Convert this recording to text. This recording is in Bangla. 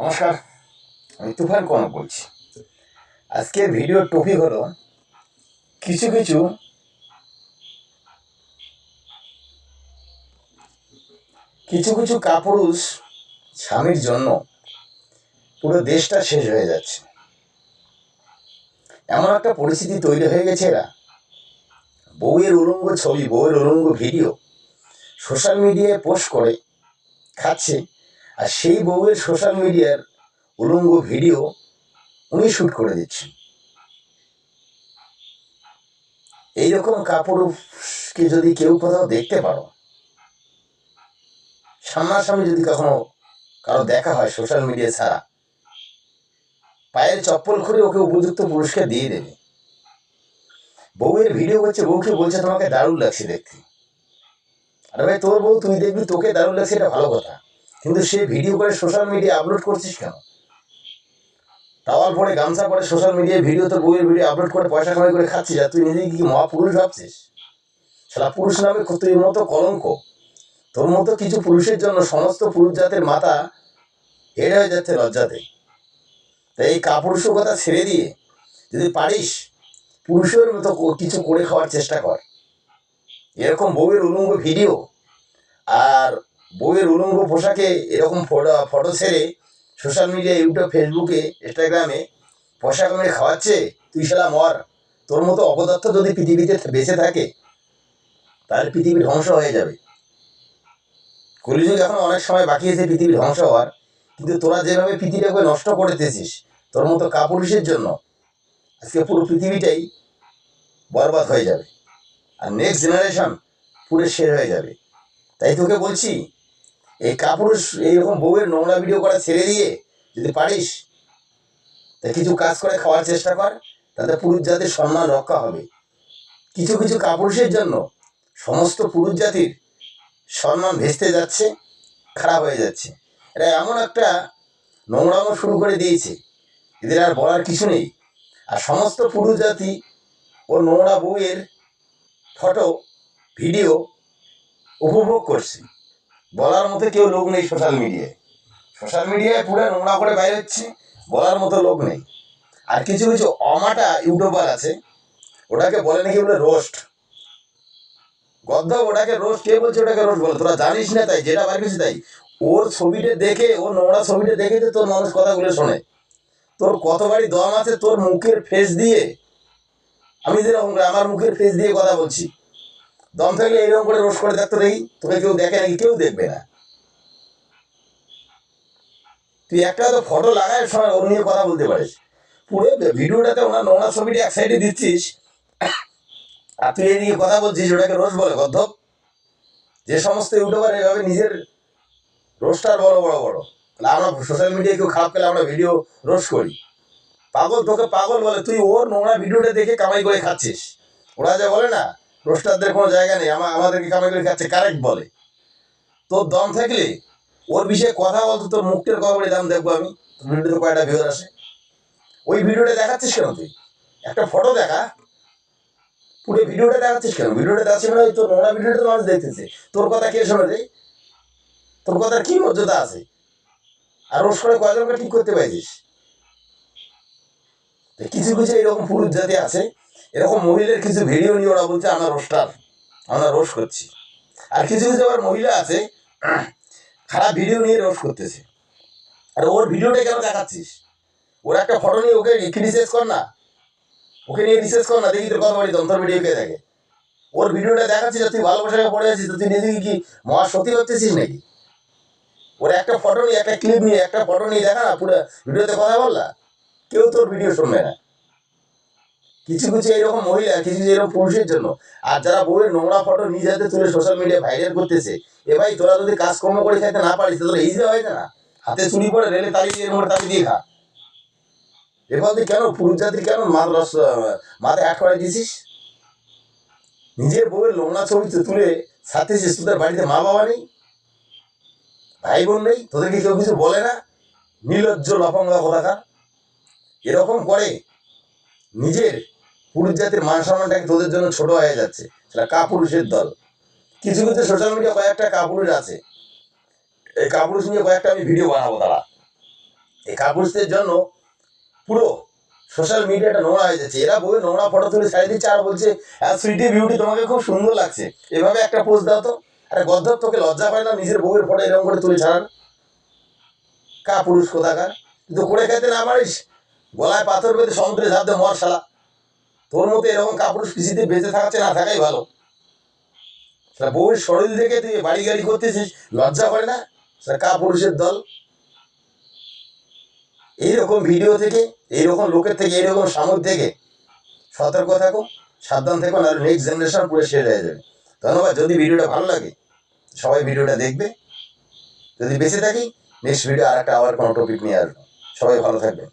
নমস্কার, আমি তুফান কনক বলছি। আজকের ভিডিওর টপিক হলো কিছু কিছু কিছু কিছু কাপুরুষ স্বামীর জন্য পুরো দেশটা শেষ হয়ে যাচ্ছে। এমন একটা পরিস্থিতি তৈরি হয়ে গেছে এরা। বউয়ের উলঙ্গ ছবি, বউয়ের উলঙ্গ ভিডিও সোশ্যাল মিডিয়ায় পোস্ট করে খাচ্ছে। আর সেই বউয়ের সোশ্যাল মিডিয়ার উলঙ্গ ভিডিও উনি শ্যুট করে দিচ্ছেন এইরকম কাপড়কে যদি কেউ কোথাও দেখতে পারো, সামনাসামনি যদি কখনো কারও দেখা হয় সোশ্যাল মিডিয়া ছাড়া, পায়ের চপ্পল খুলে ওকে উপযুক্ত পুরস্কার দিয়ে দেবে। বউয়ের ভিডিও করছে বউকে বলছে, তোমাকে দারুণ লাগছে দেখতে। আরে ভাই, তোর বউ তুই দেখবি, তোকে দারুণ লাগছে, এটা ভালো কথা। কিন্তু সে ভিডিও করে সোশ্যাল মিডিয়া আপলোড করছিস কেন? টাওয়াল পরে গামছা পরে সোশ্যাল মিডিয়ায় ভিডিও তোর বউয়ের ভিডিও আপলোড করে পয়সা কামাই করে খাচ্ছিস আর তুই নিজেকে কি মহাপুরুষ ভাবছিস? সারা পুরুষ নামে তুই মতো কলঙ্ক। তোর মতো কিছু পুরুষের জন্য সমস্ত পুরুষ জাতের মাথা হেড হয়ে যাচ্ছে লজ্জাতে। তাই এই কাপুরুষকতা ছেড়ে দিয়ে যদি পারিস, পুরুষের মতো কিছু করে খাওয়ার চেষ্টা কর। এরকম বউয়ের উলঙ্গ ভিডিও আর বউয়ের উলঙ্গ পোশাকে এরকম ফটো ফটো ছেড়ে সোশ্যাল মিডিয়া ইউটিউব ফেসবুকে ইনস্টাগ্রামে পয়সা কমে খাওয়াচ্ছে? তুই শালা মর। তোর মতো অপদার্থ যদি পৃথিবীতে বেঁচে থাকে, তাহলে পৃথিবী ধ্বংস হয়ে যাবে। কলিযুগ এখন অনেক সময় বাকি আছে পৃথিবী ধ্বংস হওয়ার। কিন্তু তোরা যেভাবে পৃথিবীটাকে নষ্ট করতেছিস তোর মতো কাপুরুষের জন্য আজকে পুরো পৃথিবীটাই বরবাদ হয়ে যাবে। আর নেক্সট জেনারেশন পুরো শেষ হয়ে যাবে। তাই তোকে বলছি এই কাপুরুষ এইরকম বউয়ের নোংরা ভিডিও করা ছেড়ে দিয়ে যদি পারিস, তা কিছু কাজ করে খাওয়ার চেষ্টা কর, তাতে পুরুষ জাতির সম্মান রক্ষা হবে। কিছু কিছু কাপুরুষের জন্য সমস্ত পুরুষ জাতির সম্মান ভেস্তে যাচ্ছে, খারাপ হয়ে যাচ্ছে। এরা এমন একটা নোংরামো শুরু করে দিয়েছে, এদের আর বলার কিছু নেই। আর সমস্ত পুরুষ জাতি ও নোংরা বউয়ের ফটো ভিডিও উপভোগ করছে। বলার মতো কেউ লোক নেই সোশ্যাল মিডিয়ায় সোশ্যাল মিডিয়ায় পুরো নোংরা করে বাইরে হচ্ছে বলার মতো লোক নেই। আর কিছু কিছু অমাটা ইউটিউবার আছে, ওটাকে বলে নাকি বলে রোস্ট গদ্ধ ওটাকে রোস্ট কে বলছে ওটাকে রোস্ট বলে? তোরা জানিস না তাই, যেটা কিছু তাই। ওর ছবিটা দেখে ও নোংরা ছবিটা দেখে তো তোর মানুষ কথাগুলো শোনে। তোর কতবারই দম আছে তোর মুখের ফেস দিয়ে। আমি যেরকম আমার মুখের ফেস দিয়ে কথা বলছি। দম থাকলে এইরকম করে রোস্ট করে দেখতো দেখি তোকে কেউ দেখে নাকি কেউ দেখবে না। তুই একটা তো ফটো লাগায় সময় ওর নিয়ে কথা বলতে পারিস। পুরো ভিডিওটাতে ওনার নোংরা ছবিটা এক সাইডে দিচ্ছিস। আর তুই এদিকে কথা বলছিস, ওটাকে রোজ বলে গদ্ধব যে সমস্ত ইউটিউবার এভাবে নিজের রোস্টার বড় বড় বড় আমরা সোশ্যাল মিডিয়ায় কেউ খারাপ পেলে আমরা ভিডিও রোস্ট করি। পাগল, তোকে পাগল বলে, তুই ওর নোংরা ভিডিওটা দেখে কামাই করে খাচ্ছিস। ওরা যা বলে না রোস্টারদের কোনো জায়গা নেই আমার আমাদেরকে কামাই কাছে কারেক্ট বলে। তোর দম থাকলে ওর বিষয়ে কথা বলতো তোর মুখের কথা বলে দাম দেখব আমি ভিডিওতে কয়টা ভিউর আসে? ওই ভিডিওটা দেখাচ্ছিস কেন তুই? একটা ফটো দেখা, পুরো ভিডিওটা দেখাচ্ছিস কেন? ভিডিওটা দেখাচ্ছিস মানে তোর নোংরা ভিডিওটা মানুষ দেখতেছে। তোর কথা কে শোনে রে? তোর কথার কি মর্যাদা আছে? আর রোজ করে কয়জনকে ঠিক করতে পারছিস কিছু কিছু এরকম পুরুষ জাতি আছে এরকম মহিলার কিছু ভিডিও নিয়ে ওরা বলছে, আমরা রোস্টার, আমরা রোজ করছি। আর কিছু কিছু আবার মহিলা আছে, খারাপ ভিডিও নিয়ে রোজ করতেছে। আর ওর ভিডিওটা কেন দেখাচ্ছিস? ওর একটা ফটো নিয়ে ওকে রিসার্চ কর না? ওকে নিয়ে রিসার্চ কর না, দেখি তোর কথা বাড়ি দন্তর ভিডিও কে দেখে। ওর ভিডিওটা দেখাচ্ছিস তুই ভালোবাসাকে পড়ে আছিস তুই নিজেকে কি মহাসতী হচ্ছিস নাকি? ওর একটা ফটো নিয়ে, একটা ক্লিপ নিয়ে, একটা ফটো নিয়ে দেখা না, পুরো ভিডিওতে কথা বললা? কেউ তোর ভিডিও শুনবে না। কিছু কিছু এরকম মহিলা, কিছু কিছু এরকম পুরুষের জন্য। আর যারা বউয়ের নোংরা ফটো নিজ হাতে তুলে সোশ্যাল মিডিয়ায় ভাইরাল করতেছে, এ ভাই তোরা যদি কাজকর্ম করে খাইতে না পারিস তোরা ইজি হয় না। হাতে চুরি পড়ে রেলে তালি দিয়ে, মোড়ে তালি দিয়ে খা। এরপর তুই কেন পুরুষ জাতির কেন মাথা রস মাথায় আট করে দিয়েছিস? নিজের বউয়ের নোংরা ছবি তুলে ছাড়তেছিস, তোদের বাড়িতে মা বাবা নেই? ভাই বোন নেই? তোদেরকে কেউ কিছু বলে না? নির্লজ্জ, লফঙ্গা কোথাকার এরকম করে নিজের পুরুষ জাতির মান সম্মানটাকে তোদের জন্য ছোট হয়ে যাচ্ছে। সেটা কাপুরুষের দল। কিছু কিছু সোশ্যাল মিডিয়া কয়েকটা কাপুরুষ আছে। এই কাপুরুষ নিয়ে কয়েকটা আমি ভিডিও বানাবো তারা এই কাপুরুষদের জন্য পুরো সোশ্যাল মিডিয়াটা নোংরা হয়ে যাচ্ছে। এরা বই নোংরা ফটো তুলে ছাড়িয়ে দিচ্ছে আর বলছে সুইটি বিউটি তোমাকে খুব সুন্দর লাগছে। এভাবে একটা পোস্ট দাও তো। আরে গদ্ধব তোকে লজ্জা পায় না নিজের বউয়ের ফটো এরকম করে তুলে ছাড়ার? কা পুরুষ কোথাকার কিন্তু করে খেতে না পারিস? গলায় পাথর বেঁধে সমুদ্রে ঝাঁপ দে মর তোর মতো এরকম কাপুরুষ কৃষিতে বেঁচে থাকছে না থাকাই ভালো। সেটা বউয়ের শরীর দেখে তুই বাড়ি গাড়ি করতেছিস, লজ্জা করে না? সেটা কা পুরুষের দল। এইরকম ভিডিও থেকে, এইরকম লোকের থেকে, এইরকম সামুদ থেকে সতর্ক থাকো, সাবধান থেকো, নাহলে নেক্সট জেনারেশন পুরো শেষ হয়ে যাবে। ধন্যবাদ, যদি ভিডিওটা ভালো লাগে, সবাই ভিডিওটা দেখবে। যদি বেঁচে থাকি নেক্সট ভিডিও আর একটা আবার কোনো টপিক নিয়ে আসব। সবাই ভালো থাকবেন।